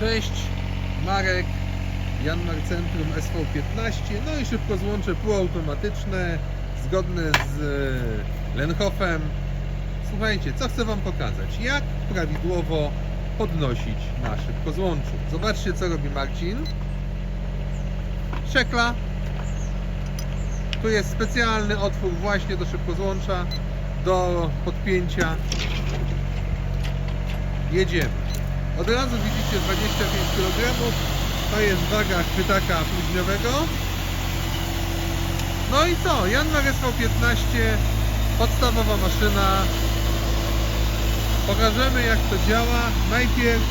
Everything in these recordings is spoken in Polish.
Cześć, Marek, Janmar Centrum SV15, no i szybko złącze półautomatyczne, zgodne z e, Lenhofem. Słuchajcie, co chcę Wam pokazać? Jak prawidłowo podnosić na szybko złączu. Zobaczcie, co robi Marcin. Szekla. Tu jest specjalny otwór właśnie do szybko złącza, do podpięcia. Jedziemy. Od razu widzicie 25 kg. To jest waga chwytaka próżniowego. No i co? Janmar SV15, podstawowa maszyna. Pokażemy jak to działa. Najpierw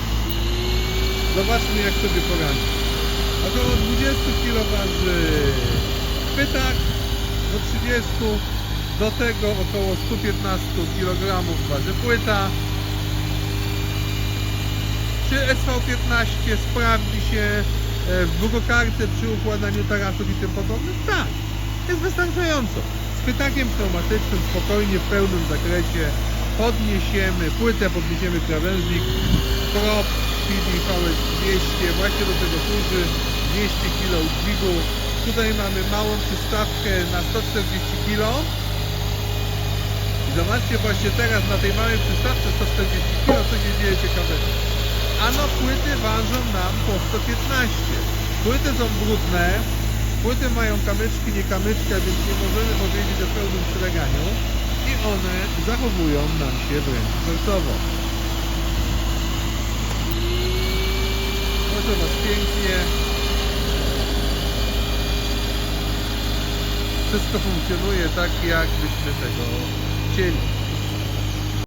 zobaczmy jak sobie poradzi. Około 20 kg chwytak, do 30 do tego około 115 kg waży płyta. Czy SV15 sprawdzi się e, w długokarte przy układaniu tarasów i tym podobnym? Tak, jest wystarczająco. Z pytakiem pneumatycznym spokojnie w pełnym zakresie podniesiemy płytę, podniesiemy krawężnik, prop PD VS 200, właśnie do tego służy 200 kg dźwigu. Tutaj mamy małą przystawkę na 140 kg. I zobaczcie właśnie teraz na tej małej przystawce 140 kg, co się dzieje ciekawego. Ano płyty ważą nam po 115. Płyty są brudne, płyty mają kamyczki, nie kamyczki, a więc nie możemy powiedzieć o pełnym przyleganiu i one zachowują nam się wręcz wzorcowo. Proszę Was pięknie. Wszystko funkcjonuje tak, jak byśmy tego chcieli.